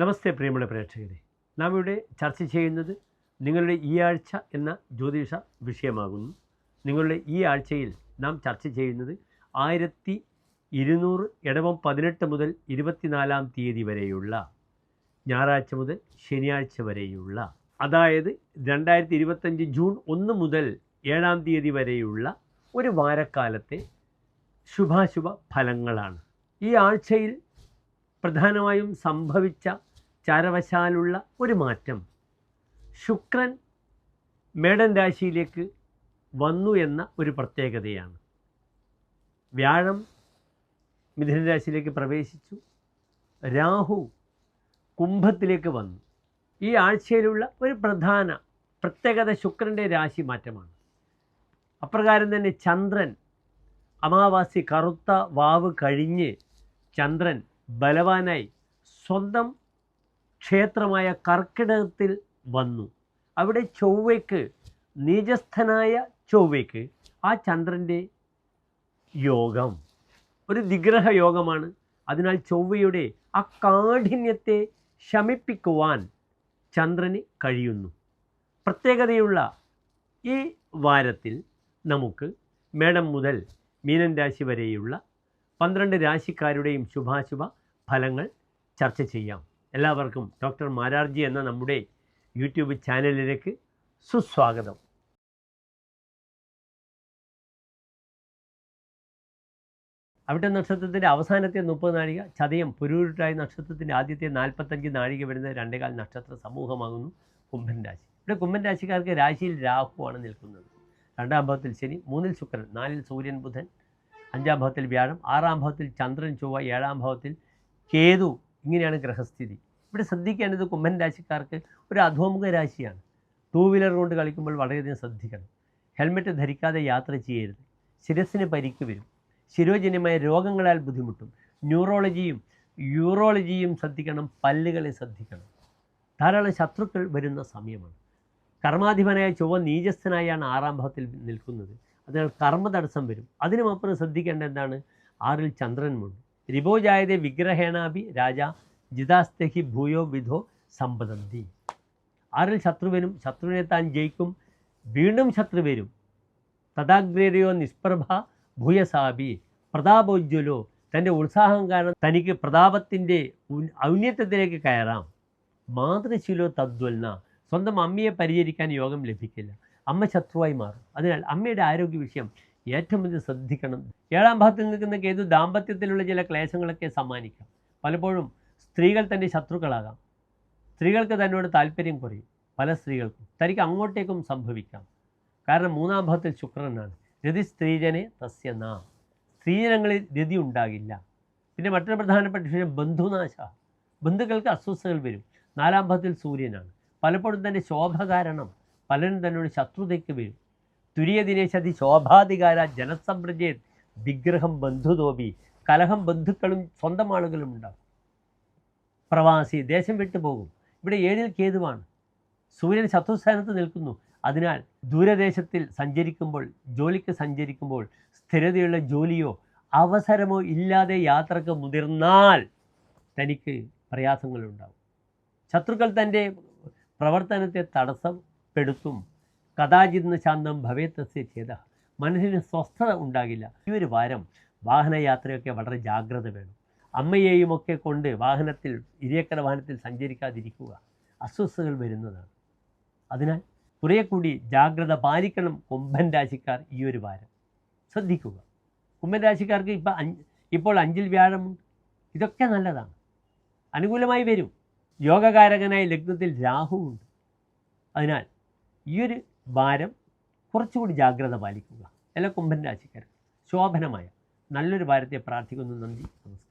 നമസ്തേ പ്രിയമുള്ള പ്രേക്ഷകരെ. നാം ഇവിടെ ചർച്ച ചെയ്യുന്നത് നിങ്ങളുടെ ഈ ആഴ്ച എന്ന ജ്യോതിഷ വിഷയമാകുന്നു. നിങ്ങളുടെ ഈ ആഴ്ചയിൽ നാം ചർച്ച ചെയ്യുന്നത് ആയിരത്തി ഇരുന്നൂറ് ഇടവം പതിനെട്ട് മുതൽ ഇരുപത്തിനാലാം തീയതി വരെയുള്ള ഞായറാഴ്ച മുതൽ ശനിയാഴ്ച വരെയുള്ള അതായത് രണ്ടായിരത്തി ഇരുപത്തഞ്ച് ജൂൺ ഒന്ന് മുതൽ ഏഴാം തീയതി വരെയുള്ള ഒരു വാരക്കാലത്തെ ശുഭാശുഭ ഫലങ്ങളാണ് ഈ ആഴ്ചയിൽ പ്രധാനമായും സംഭവിച്ച ചാരവശാലുള്ള ഒരു മാറ്റം. ശുക്രൻ മേടൻ രാശിയിലേക്ക് വന്നു എന്ന ഒരു പ്രത്യേകതയാണ്. വ്യാഴം മിഥുന രാശിയിലേക്ക് പ്രവേശിച്ചു. രാഹു കുംഭത്തിലേക്ക് വന്നു. ഈ ആഴ്ചയിലുള്ള ഒരു പ്രധാന പ്രത്യേകത ശുക്രന്റെ രാശി മാറ്റമാണ്. അപ്രകാരം തന്നെ ചന്ദ്രൻ അമാവാസി കറുത്ത വാവ് കഴിഞ്ഞ് ചന്ദ്രൻ ബലവാനായി സ്വന്തം ക്ഷേത്രമായ കർക്കിടകത്തിൽ വന്നു. അവിടെ ചൊവ്വയ്ക്ക് നീചസ്ഥനായ ചൊവ്വയ്ക്ക് ആ ചന്ദ്രന്റെ യോഗം ഒരു നിഗ്രഹ യോഗമാണ്. അതിനാൽ ചൊവ്വയുടെ ആ കാഠിന്യത്തെ ശമിപ്പിക്കുവാൻ ചന്ദ്രന് കഴിയുന്നു. പ്രത്യേകതയുള്ള ഈ വാരത്തിൽ നമുക്ക് മേടം മുതൽ മീനൻ രാശി വരെയുള്ള പന്ത്രണ്ട് രാശിക്കാരുടെയും ശുഭാശുഭ ഫലങ്ങൾ ചർച്ച ചെയ്യാം. എല്ലാവർക്കും ഡോക്ടർ മാരാർജി എന്ന നമ്മുടെ യൂട്യൂബ് ചാനലിലേക്ക് സുസ്വാഗതം. അവിട്ട നക്ഷത്രത്തിന്റെ അവസാനത്തെ മുപ്പത് നാഴിക ചതയം പുരൂരുട്ടായ നക്ഷത്രത്തിന്റെ ആദ്യത്തെ നാൽപ്പത്തഞ്ച് നാഴിക വരുന്ന രണ്ടേകാൽ നക്ഷത്ര സമൂഹമാകുന്നു കുംഭൻ രാശി. ഇവിടെ കുംഭൻ രാശിക്കാർക്ക് രാശിയിൽ രാഹുവാണ് നിൽക്കുന്നത്. രണ്ടാം ഭാവത്തിൽ ശനി മൂന്നിൽ ശുക്രൻ നാലിൽ സൂര്യൻ ബുധൻ അഞ്ചാം ഭാവത്തിൽ വ്യാഴം ആറാം ഭാവത്തിൽ ചന്ദ്രൻ ചൊവ്വ ഏഴാം ഭാവത്തിൽ കേതു ഇങ്ങനെയാണ് ഗ്രഹസ്ഥിതി. ഇവിടെ ശ്രദ്ധിക്കേണ്ടത് കുംഭൻ രാശിക്കാർക്ക് ഒരു അധോമുഖ രാശിയാണ്. ടൂ വീലർ കൊണ്ട് കളിക്കുമ്പോൾ വളരെയധികം ശ്രദ്ധിക്കണം. ഹെൽമെറ്റ് ധരിക്കാതെ യാത്ര ചെയ്യരുത്. ശിരസിന് പരിക്ക് വരും. ശിരോജന്യമായ രോഗങ്ങളാൽ ബുദ്ധിമുട്ടും. ന്യൂറോളജിയും യൂറോളജിയും ശ്രദ്ധിക്കണം. പല്ലുകളെ ശ്രദ്ധിക്കണം. ധാരാളം ശത്രുക്കൾ വരുന്ന സമയമാണ്. കർമാധിപനായ ചൊവ്വ നീചസ്ഥനായാണ് ആറാം ഭാവത്തിൽ നിൽക്കുന്നത്. അതിനാൽ കർമ്മ തടസ്സം വരും അതിനുമപ്പുറം ശ്രദ്ധിക്കേണ്ട എന്താണ്? ആറിൽ ചന്ദ്രനുമുണ്ട് രിപോജായതെ വിഗ്രഹേണാഭി രാജ ജിതാസ്തഹി ഭൂയോ വിധോ സമ്പതന്തി ആരിൽ ശത്രു വരും ശത്രുവിനെ താൻ ജയിക്കും വീണ്ടും ശത്രു വരും. തഥാഗ്രേരയോ നിഷ്പ്രഭ ഭൂയസാബി പ്രതാപോജ്വലോ തന്റെ ഉത്സാഹം കാരണം തനിക്ക് പ്രതാപത്തിന്റെ ഔന്നത്യത്തിലേക്ക് കയറാം. മാതൃശീലോ തദ്വൽന സ്വന്തം അമ്മയെ പരിചരിക്കാൻ യോഗം ലഭിക്കില്ല. അമ്മ ശത്രുവായി മാറും. അതിനാൽ അമ്മയുടെ ആരോഗ്യ വിഷയം ഏറ്റവും ഇത് ശ്രദ്ധിക്കണം. ഏഴാം ഭാഗത്തിൽ നിൽക്കുന്ന കേതു ദാമ്പത്യത്തിലുള്ള ചില ക്ലേശങ്ങളൊക്കെ സമ്മാനിക്കാം. പലപ്പോഴും സ്ത്രീകൾ തന്റെ ശത്രുക്കളാകാം. സ്ത്രീകൾക്ക് തന്നോട് താല്പര്യം കുറയും. പല സ്ത്രീകൾക്കും. തനിക്ക് അങ്ങോട്ടേക്കും സംഭവിക്കാം. കാരണം മൂന്നാം ഭാഗത്തിൽ ശുക്രനാണ്. രതി സ്ത്രീജനെ തസ്യ നാ. സ്ത്രീജനങ്ങളിൽ രതി ഉണ്ടാകില്ല. പിന്നെ മറ്റൊരു പ്രധാനപ്പെട്ട വിഷയം ബന്ധുനാശ. ബന്ധുക്കൾക്ക് അസ്വസ്ഥകൾ വരും. നാലാം ഭാഗത്തിൽ സൂര്യനാണ്. പലപ്പോഴും തന്നെ ശോഭ കാരണം പലരും തന്നോട് ശത്രുതയ്ക്ക് വരും തുര്യദിനേശതി ശോഭാധികാര ജനസമൃദ്ധി വിഗ്രഹം ബന്ധുതോപി കലഹം ബന്ധുക്കളും സ്വന്തം ആളുകളും ഉണ്ടാകും പ്രവാസി ദേശം വിട്ടു പോകും. ഇവിടെ ഏഴിൽ കേതുവാണ്. സൂര്യൻ ശത്രുസ്ഥാനത്ത് നിൽക്കുന്നു. അതിനാൽ ദൂരദേശത്തിൽ സഞ്ചരിക്കുമ്പോൾ ജോലിക്ക് സഞ്ചരിക്കുമ്പോൾ സ്ഥിരതയുള്ള ജോലിയോ അവസരമോ ഇല്ലാതെ യാത്രയ്ക്ക് മുതിർന്നാൽ തനിക്ക് പ്രയാസങ്ങളുണ്ടാവും. ശത്രുക്കൾ തന്റെ പ്രവർത്തനത്തെ തടസ്സപ്പെടുത്തും. കഥാചിന്ന് ശാന്തം ഭവേത്തസ്യ ചെയ്ത മനസ്സിന് സ്വസ്ഥത ഉണ്ടാകില്ല. ഈ ഒരു വാരം വാഹനയാത്രയൊക്കെ വളരെ ജാഗ്രത വേണം. അമ്മയെയും ഒക്കെ കൊണ്ട് വാഹനത്തിൽ ഇരിയക്കര വാഹനത്തിൽ സഞ്ചരിക്കാതിരിക്കുക അസ്വസ്ഥതകൾ വരുന്നതാണ്. അതിനാൽ കുറേ കൂടി ജാഗ്രത പാലിക്കണം കുംഭൻ രാശിക്കാർ ഈ ഒരു വാരം. ശ്രദ്ധിക്കുക. കുംഭൻ രാശിക്കാർക്ക് ഇപ്പം അഞ്ച് ഇപ്പോൾ അഞ്ചിൽ വ്യാഴമുണ്ട്. ഇതൊക്കെ നല്ലതാണ്. അനുകൂലമായി വരും. യോഗകാരകനായ ലഗ്നത്തിൽ രാഹുവുണ്ട്. അതിനാൽ ഈ ഒരു വാരം കുറച്ചുകൂടി ജാഗ്രത പാലിക്കുക. എല്ലാ കുംഭൻ രാശിക്കാർ ശോഭനമായ നല്ലൊരു ഭാരത്തെ പ്രാർത്ഥിക്കുന്നു. നന്ദി. നമസ്കാരം.